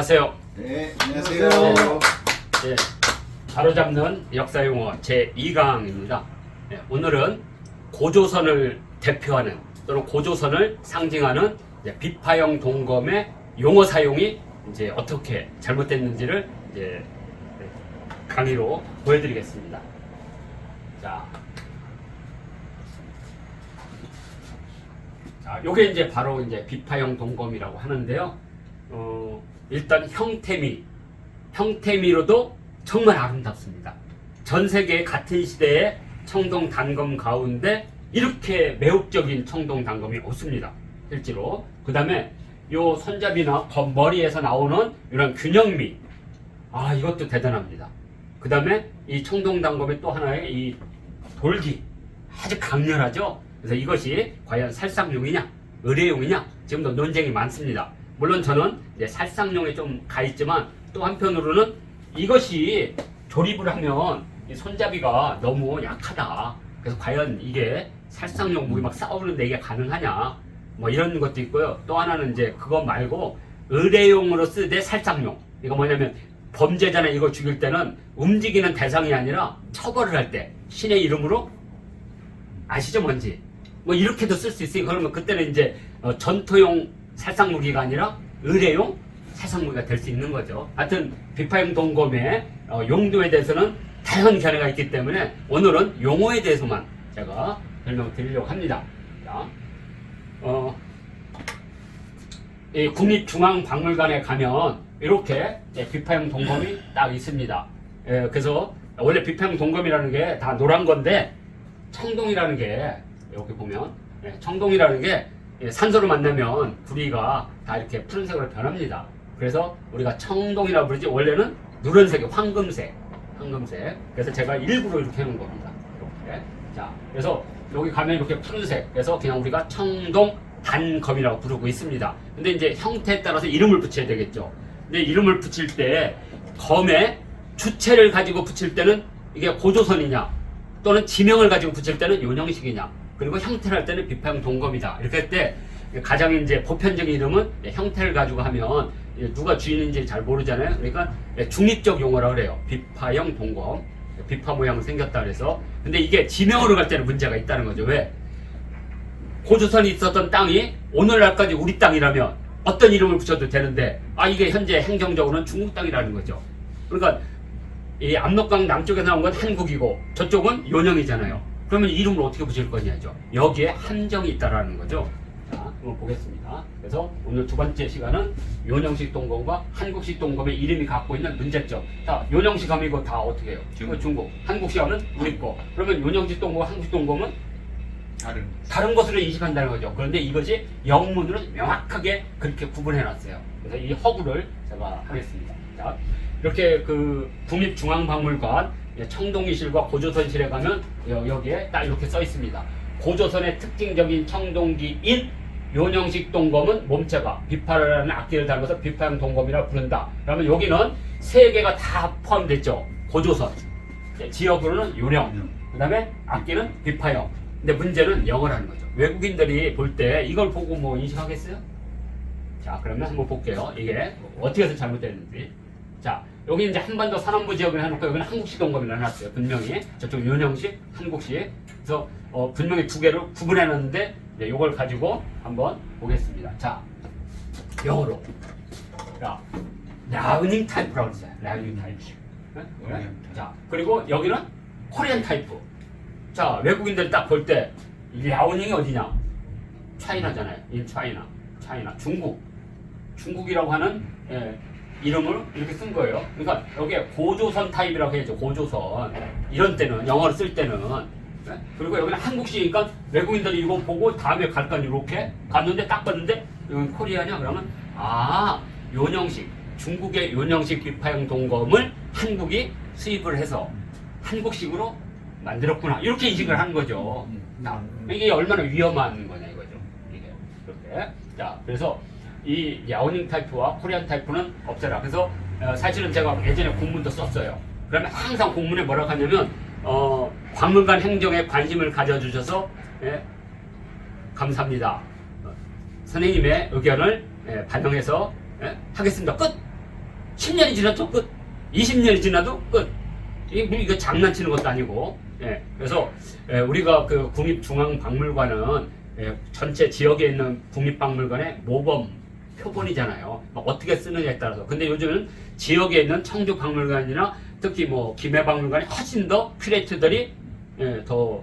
안녕하세요. 네, 안녕하세요. 예, 바로잡는 역사용어 제2강입니다. 예, 오늘은 고조선을 대표하는 또는 고조선을 상징하는 비파형 동검의 용어 사용이 이제 어떻게 잘못됐는지를 이제 강의로 보여드리겠습니다. 자, 자, 요게 이제 바로 이제 비파형 동검이라고 하는데요. 어, 일단 형태미, 형태미로도 정말 아름답습니다. 전 세계 같은 시대의 청동 단검 가운데 이렇게 매혹적인 청동 단검이 없습니다. 실제로. 그 다음에 요 손잡이나 검 머리에서 나오는 이런 균형미. 아, 이것도 대단합니다. 그 다음에 이 청동 단검의 또 하나의 이 돌기. 아주 강렬하죠? 그래서 이것이 과연 살상용이냐, 의뢰용이냐, 지금도 논쟁이 많습니다. 물론 저는 이제 살상용에 좀 가 있지만 또 한편으로는 이것이 조립을 하면 이 손잡이가 너무 약하다. 그래서 과연 이게 살상용 무기 막 싸우는데 이게 가능하냐? 뭐 이런 것도 있고요. 또 하나는 이제 그거 말고 의뢰용으로 쓰되 살상용. 이거 뭐냐면 범죄자나 이걸 죽일 때는 움직이는 대상이 아니라 처벌을 할 때 신의 이름으로 아시죠 뭔지 뭐 이렇게도 쓸 수 있으니 그러면 그때는 이제 어, 전투용 살상무기가 아니라 의뢰용 살상무기가 될 수 있는 거죠. 하여튼 비파형 동검의 어, 용도에 대해서는 다양한 견해가 있기 때문에 오늘은 용어에 대해서만 제가 설명을 드리려고 합니다. 자, 어, 이 국립중앙박물관에 가면 이렇게 예, 비파형 동검이 딱 있습니다. 예, 그래서 원래 비파형 동검이라는 게 다 노란 건데 청동이라는 게 여기 보면 예, 청동이라는 게 예, 산소를 만나면 구리가 다 이렇게 푸른색으로 변합니다. 그래서 우리가 청동이라고 부르지 원래는 누런색, 황금색, 황금색. 그래서 제가 일부러 이렇게 해놓은 겁니다. 이렇게. 자, 그래서 여기 가면 이렇게 푸른색. 그래서 그냥 우리가 청동 단검이라고 부르고 있습니다. 근데 이제 형태에 따라서 이름을 붙여야 되겠죠. 근데 이름을 붙일 때 검에 주체를 가지고 붙일 때는 이게 고조선이냐 또는 지명을 가지고 붙일 때는 요령식이냐 그리고 형태를 할 때는 비파형 동검이다. 이렇게 할 때 가장 이제 보편적인 이름은 형태를 가지고 하면 누가 주인인지 잘 모르잖아요. 그러니까 중립적 용어라 그래요. 비파형 동검. 비파 모양으로 생겼다 그래서. 근데 이게 지명으로 갈 때는 문제가 있다는 거죠. 왜? 고조선이 있었던 땅이 오늘날까지 우리 땅이라면 어떤 이름을 붙여도 되는데 아 이게 현재 행정적으로는 중국 땅이라는 거죠. 그러니까 이 압록강 남쪽에 나온 건 한국이고 저쪽은 요령이잖아요. 그러면 이름을 어떻게 붙일 거냐죠. 여기에 함정이 있다라는 거죠. 자, 한번 보겠습니다. 그래서 오늘 두 번째 시간은 요령식 동검과 한국식 동검의 이름이 갖고 있는 문제점. 자, 요령식 하면 다 어떻게 해요? 중국. 중국. 한국식 하면 우리 거. 그러면 요령식 동검, 한국식 동검은 다른 다른 것으로 인식한다는 거죠. 그런데 이것이 영문으로 명확하게 그렇게 구분해 놨어요. 그래서 이 허구를 제가 하겠습니다. 자, 이렇게 그 국립중앙박물관 청동기실과 고조선실에 가면 여- 여기에 딱 이렇게 써 있습니다. 고조선의 특징적인 청동기인 요령식 동검은 몸체가 비파라는 악기를 달아서 비파형 동검이라 부른다. 그러면 여기는 세 개가 다 포함됐죠. 고조선. 지역으로는 요령. 그 다음에 악기는 비파형. 근데 문제는 영어라는 거죠. 외국인들이 볼 때 이걸 보고 뭐 인식하겠어요? 자, 그러면 한번 볼게요. 이게 어떻게 해서 잘못됐는지. 자, 여기 이제 한반도 산업부 지역을 해놓고 여기는 한국식 동검을 해놨어요. 분명히. 저쪽 요령식, 한국식. 그래서 어, 분명히 두 개를 구분해놨는데 이제 이걸 가지고 한번 보겠습니다. 자, 영어로. 자, 라우닝 타이프라고 했어요. 라우닝 타이프. 네? 라우닝 자, 그리고 여기는 코리안 타이프. 자, 외국인들이 딱볼 때, 랴오닝이 어디냐? 차이나잖아요. 인 차이나. 차이나. 중국. 중국이라고 하는, 예, 이름을 이렇게 쓴 거예요. 그러니까 여기에 고조선 타입이라고 해야죠. 고조선. 이런 때는, 영어를 쓸 때는. 예? 그리고 여기는 한국식이니까 외국인들이 이거 보고 다음에 갈까 이렇게 갔는데 딱 봤는데, 이건 코리아냐? 그러면, 아, 요령식. 중국의 요령식 비파형 동검을 한국이 수입을 해서 한국식으로 만들었구나. 이렇게 인식을 한 거죠. 자, 이게 얼마나 위험한 거냐 이거죠. 이게 그렇게. 자, 그래서 이 야오닝 타이프와 코리안 타이프는 없애라. 그래서 어, 사실은 제가 예전에 공문도 썼어요. 그러면 항상 공문에 뭐라고 하냐면 어, 박물관 행정에 관심을 가져주셔서 예, 감사합니다. 어, 선생님의 의견을 예, 반영해서 예, 하겠습니다. 끝. 10년이 지나도 끝. 20년이 지나도 끝. 이게 뭐 이거 장난치는 것도 아니고. 예. 그래서 예, 우리가 그 국립중앙박물관은 예, 전체 지역에 있는 국립박물관의 모범 표본이잖아요. 뭐 어떻게 쓰느냐에 따라서. 근데 요즘은 지역에 있는 청주 박물관이나 특히 뭐 김해 박물관이 훨씬 더 큐레이터들이 예, 더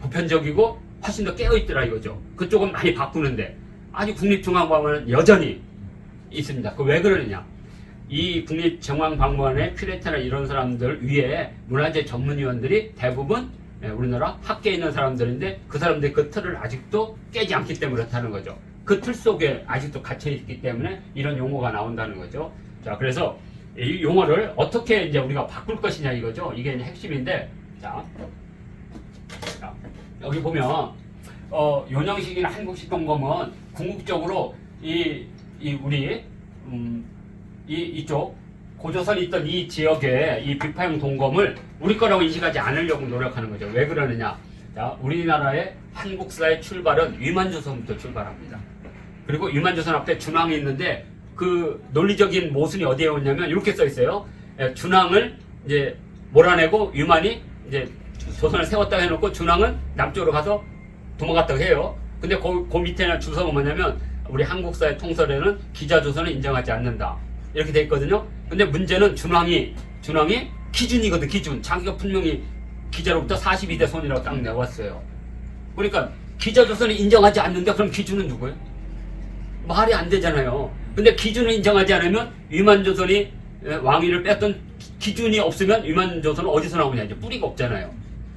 보편적이고 훨씬 더 깨어있더라 이거죠. 그쪽은 많이 바꾸는데 아직 국립중앙박물관은 여전히 있습니다. 그 왜 그러느냐? 이 국립중앙박물관의 큐레이터나 이런 사람들 위에 문화재 전문위원들이 대부분 예, 우리나라 학계에 있는 사람들인데 그 사람들이 그 틀을 아직도 깨지 않기 때문에 그렇다는 거죠. 그 틀 속에 아직도 갇혀 있기 때문에 이런 용어가 나온다는 거죠. 자, 그래서 이 용어를 어떻게 이제 우리가 바꿀 것이냐 이거죠. 이게 핵심인데, 자, 자, 여기 보면 어, 요령식이나 한국식 동검은 궁극적으로 이, 이 우리 음, 이 이쪽 고조선이 있던 이 지역에 이 비파형 동검을 우리 거라고 인식하지 않으려고 노력하는 거죠. 왜 그러느냐? 자, 우리나라의 한국사의 출발은 위만조선부터 출발합니다. 그리고 위만조선 앞에 준왕이 있는데 그 논리적인 모순이 어디에 오냐면 이렇게 써 있어요. 예, 준왕을 이제 몰아내고 위만이 이제 조선을 세웠다 해놓고 준왕은 남쪽으로 가서 도망갔다고 해요. 근데 그, 그 밑에는 주소가 뭐냐면 우리 한국사의 통설에는 기자 조선을 인정하지 않는다. 이렇게 돼 있거든요. 근데 문제는 준왕이 준왕이 기준이거든 기준. 자기가 분명히 기자로부터 42대 손이라고 딱 내왔어요. 그러니까 기자 조선을 인정하지 않는데 그럼 기준은 누구예요? 말이 안 되잖아요. 근데 기준을 인정하지 않으면 위만조선이 에, 왕위를 뺐던 기- 기준이 없으면 위만조선은 어디서 나오냐 이제 뿌리가 없잖아요.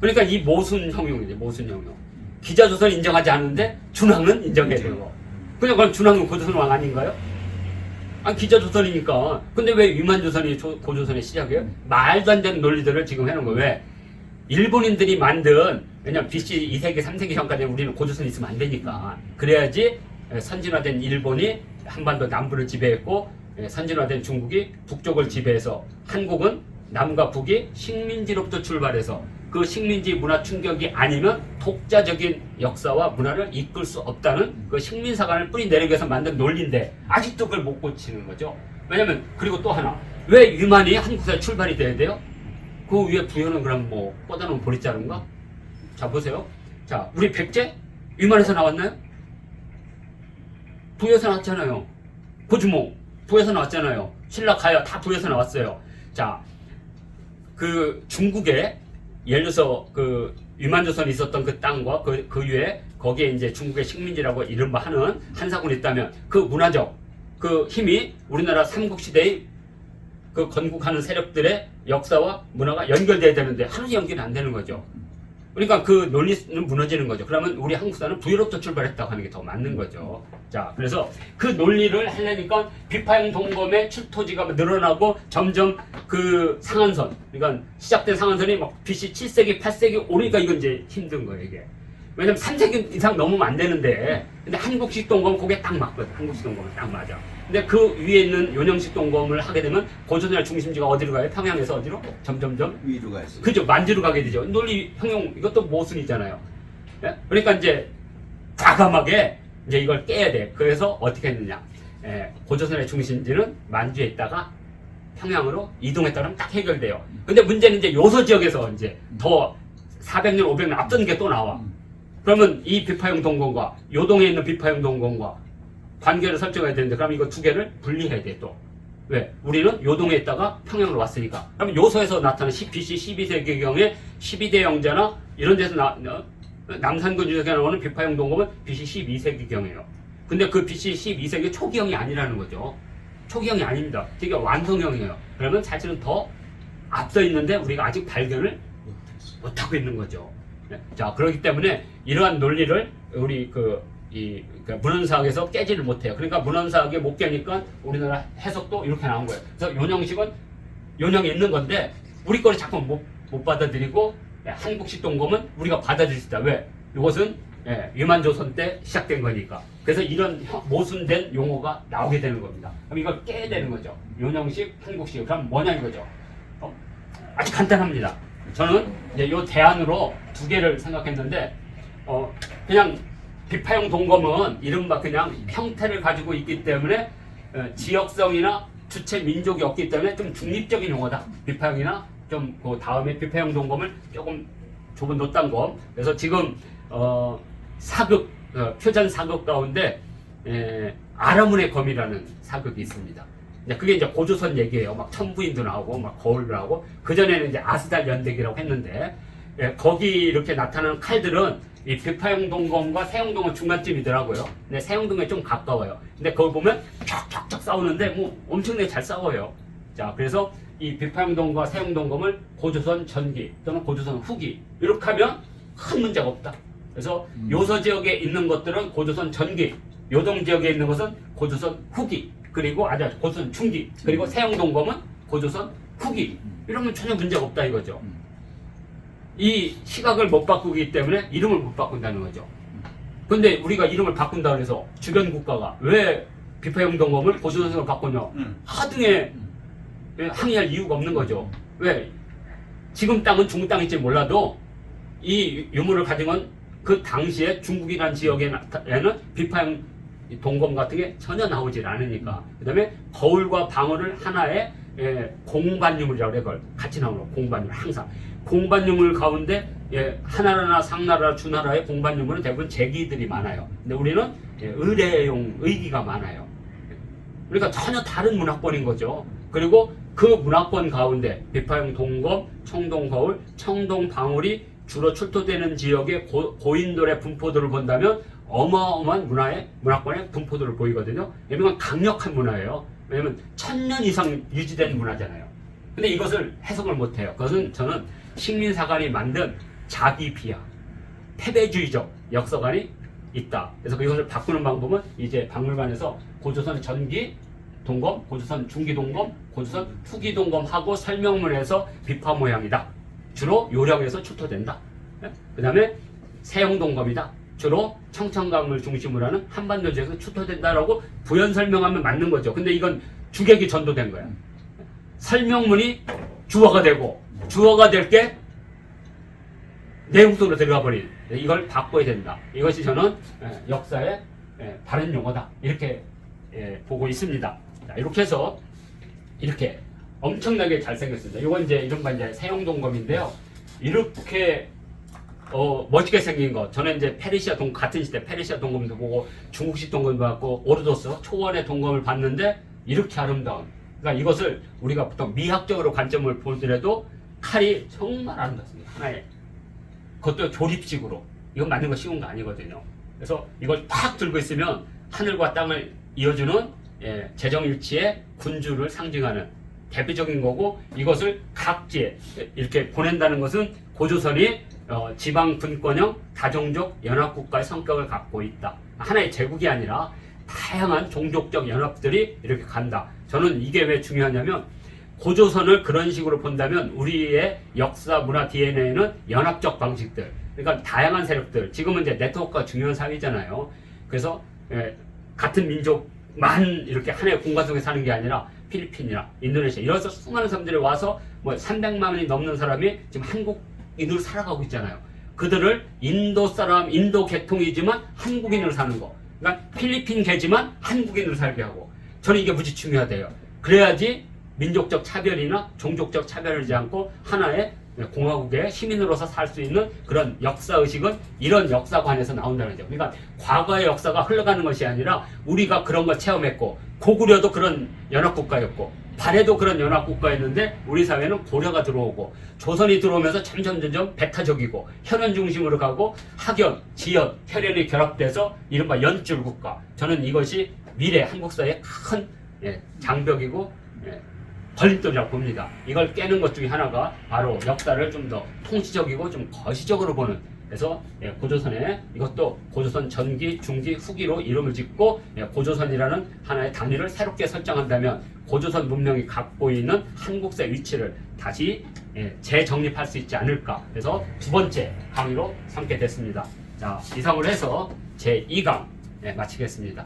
그러니까 이 모순 형용이죠 모순 형용. 기자조선 인정하지 않는데 준왕은 인정해야 되고. 그냥 그럼 준왕은 고조선 왕 아닌가요? 아 기자조선이니까. 근데 왜 위만조선이 조- 고조선의 시작이에요? 말도 안 되는 논리들을 지금 해놓은 거예요. 왜? 일본인들이 만든 왜냐면 BC 2세기 3세기 전까지 우리는 고조선 있으면 안 되니까 그래야지 에, 선진화된 일본이 한반도 남부를 지배했고 에, 선진화된 중국이 북쪽을 지배해서 한국은 남과 북이 식민지로부터 출발해서 그 식민지 문화 충격이 아니면 독자적인 역사와 문화를 이끌 수 없다는 그 식민사관을 뿌리 내리기 위해서 만든 논리인데 아직도 그걸 못 고치는 거죠. 왜냐면 그리고 또 하나 왜 유만이 한국사에 출발이 돼야 돼요? 그 위에 부여는 그럼 뭐 꽂아놓은 보리자루인가? 자 보세요. 자 우리 백제 위만에서 나왔나요? 부여에서 나왔잖아요. 고주몽 부여에서 나왔잖아요. 신라 가야 다 부여에서 나왔어요. 자 그 중국에 예를 들어서 그 위만조선이 있었던 그 땅과 그, 그 위에 거기에 이제 중국의 식민지라고 이른바 하는 한사군이 있다면 그 문화적 그 힘이 우리나라 삼국시대의 그 건국하는 세력들의 역사와 문화가 연결돼야 되는데 하나도 연결이 안 되는 거죠. 그러니까 그 논리는 무너지는 거죠. 그러면 우리 한국사는 부유로부터 출발했다고 하는 게 더 맞는 거죠. 자, 그래서 그 논리를 하려니까 비파형 동검의 출토지가 늘어나고 점점 그 상한선, 그러니까 시작된 상한선이 막 BC 7세기, 8세기 오니까 이건 이제 힘든 거예요, 이게. 왜냐면 3세기 이상 넘으면 안 되는데, 근데 한국식 동검은 그게 딱 맞거든. 한국식 동검은 딱 맞아. 근데 그 위에 있는 요령식 동검을 하게 되면 고전의 중심지가 어디로 가요? 평양에서 어디로? 점점점? 위로 가 있어요. 그죠. 만주로 가게 되죠. 논리 형용 이것도 모순이잖아요. 예? 그러니까 이제 과감하게 이제 이걸 깨야 돼. 그래서 어떻게 했느냐. 예, 고조선의 중심지는 만주에 있다가 평양으로 이동했다면 딱 해결돼요. 근데 문제는 이제 요소 지역에서 이제 더 400년 500년 앞선 게 또 나와. 그러면 이 비파형 동공과 요동에 있는 비파형 동공과 관계를 설정해야 되는데 그럼 이거 두 개를 분리해야 돼 또. 왜? 우리는 요동에 있다가 평양으로 왔으니까. 그럼 요소에서 10, BC 12세기 경에 12대 영자나 이런 데서 나, 어, 남산군 중에서 나오는 비파형 동검은 BC 12세기 경이에요. 근데 그 BC 12세기 초기형이 아니라는 거죠. 초기형이 아닙니다. 되게 완성형이에요. 그러면 사실은 더 앞서 있는데 우리가 아직 발견을 못하고 있는 거죠. 네. 자, 그렇기 때문에 이러한 논리를 우리 그, 이, 그러니까 문헌사학에서 깨지를 못해요. 그러니까 문헌사학에 못 깨니까 우리나라 해석도 이렇게 나온 거예요. 그래서 요령식은 요령이 있는 건데 우리 거를 자꾸 못, 못 받아들이고 예, 한국식 동검은 우리가 받아들일 수 있다. 왜? 이것은 예, 위만조선 때 시작된 거니까. 그래서 이런 혀- 모순된 용어가 나오게 되는 겁니다. 그럼 이걸 깨야 되는 거죠. 요령식, 한국식. 그럼 뭐냐 이거죠. 어? 아주 간단합니다. 저는 이제 요 대안으로 두 개를 생각했는데, 어, 그냥 비파형 동검은 이른바 그냥 형태를 가지고 있기 때문에 어, 지역성이나 주체 민족이 없기 때문에 좀 중립적인 용어다. 비파형이나 좀 그 다음에 비파형 동검을 조금 좁은 노딴검. 그래서 지금 어, 사극 어, 표전 사극 가운데 에, 아라문의 검이라는 사극이 있습니다. 이제 그게 이제 고조선 얘기예요. 막 천부인도 나오고 막 거울도 나오고 그 전에는 이제 아스달 연대기라고 했는데 예, 거기 이렇게 나타나는 칼들은 이 비파형 동검과 세형 동검 중간쯤이더라고요. 근데 세형 동검에 좀 가까워요. 근데 그걸 보면 척척척 싸우는데 뭐 엄청나게 잘 싸워요. 자, 그래서 이 비파형 동검과 세형 동검을 고조선 전기 또는 고조선 후기 이렇게 하면 큰 문제가 없다. 그래서 요서 지역에 있는 것들은 고조선 전기, 요동 지역에 있는 것은 고조선 후기, 그리고 아니 고조선 중기, 그리고 세형 동검은 고조선 후기. 이러면 전혀 문제가 없다 이거죠. 이 시각을 못 바꾸기 때문에 이름을 못 바꾼다는 거죠. 근데 우리가 이름을 바꾼다 그래서 주변 국가가 왜 비파형 동검을 고조선으로 바꾸냐 응. 하등에 항의할 이유가 없는 거죠. 왜? 지금 땅은 중국 땅일지 몰라도 이 유물을 가진 건그 당시에 중국이라는 지역에는 비파형 동검 같은 게 전혀 나오질 않으니까. 그 다음에 거울과 방어를 하나의 예, 공반유물이라고 그걸 같이 나오는 거, 공반유물, 항상. 공반유물 가운데 예, 하나라나 상나라, 주나라의 공반유물은 대부분 제기들이 많아요. 근데 우리는 예, 의뢰용 의기가 많아요. 그러니까 전혀 다른 문학권인 거죠. 그리고 그 문학권 가운데 비파형 동검, 청동 거울, 청동 방울이 주로 출토되는 지역의 고, 고인돌의 분포도를 본다면 어마어마한 문화의 문화권의 분포도를 보이거든요. 왜냐면 강력한 문화예요. 왜냐면 천년 이상 유지된 문화잖아요. 근데 이것을 해석을 못해요. 그것은 저는 식민사관이 만든 자기 비하, 패배주의적 역사관이 있다. 그래서 이것을 바꾸는 방법은 이제 박물관에서 고조선 전기 동검, 고조선 중기 동검, 고조선 후기 동검하고 설명문에서 비파 모양이다. 주로 요령에서 출토된다. 그 다음에 세형 동검이다. 주로 청천강을 중심으로 하는 한반도 지역에서 출토된다라고 부연 설명하면 맞는 거죠. 근데 이건 주객이 전도된 거야. 설명문이 주어가 되고 주어가 될 게 내용 속으로 들어가 버린 이걸 바꿔야 된다. 이것이 저는 예, 역사의 예, 바른 용어다. 이렇게 예, 보고 있습니다. 자, 이렇게 해서 이렇게 엄청나게 잘생겼습니다. 이건 이제 이른바 이제 세용동검인데요. 이렇게 어, 멋지게 생긴 거. 저는 이제 페르시아 동 같은 시대 페르시아 동검도 보고 중국식 동검도 봤고 오르도스 초원의 동검을 봤는데 이렇게 아름다운. 그러니까 이것을 우리가 보통 미학적으로 관점을 보더라도 칼이 정말 아름답습니다. 하나의 그것도 조립식으로 이건 만든 거 쉬운 거 아니거든요. 그래서 이걸 탁 들고 있으면 하늘과 땅을 이어주는 예, 재정일치의 군주를 상징하는 대표적인 거고 이것을 각지에 이렇게 보낸다는 것은 고조선이 어, 지방 분권형 다종족 연합국가의 성격을 갖고 있다. 하나의 제국이 아니라 다양한 종족적 연합들이 이렇게 간다. 저는 이게 왜 중요하냐면 고조선을 그런 식으로 본다면 우리의 역사, 문화 DNA는 연합적 방식들, 그러니까 다양한 세력들. 지금은 이제 네트워크가 중요한 사회잖아요. 그래서 예, 같은 민족만 이렇게 하나의 공간 속에 사는 게 아니라 필리핀이나 인도네시아 이런 서 수많은 사람들이 와서 뭐 300만이 넘는 사람이 지금 한국인으로 살아가고 있잖아요. 그들을 인도 사람, 인도 계통이지만 한국인으로 사는 거. 그러니까 필리핀 계지만 한국인으로 살게 하고. 저는 이게 무지 중요하대요. 그래야지 민족적 차별이나 종족적 차별을 하지 않고 하나의 공화국의 시민으로서 살 수 있는 그런 역사 의식은 이런 역사관에서 나온다는 거죠. 그러니까 과거의 역사가 흘러가는 것이 아니라 우리가 그런 걸 체험했고 고구려도 그런 연합국가였고 발해도 그런 연합국가였는데 우리 사회는 고려가 들어오고 조선이 들어오면서 점점 점점 배타적이고 혈연 중심으로 가고 학연, 지연, 혈연이 결합돼서 이른바 연줄국가. 저는 이것이 미래 한국 사회의 큰 예, 장벽이고 예, 걸림돌이라고 봅니다. 이걸 깨는 것 중에 하나가 바로 역사를 좀 더 통치적이고 좀 거시적으로 보는 그래서 예, 고조선에 이것도 고조선 전기, 중기, 후기로 이름을 짓고 예, 고조선이라는 하나의 단위를 새롭게 설정한다면 고조선 문명이 갖고 있는 한국사의 위치를 다시 예, 재정립할 수 있지 않을까. 그래서 두 번째 강의로 삼게 됐습니다. 자, 이상으로 해서 제 2강 예, 마치겠습니다.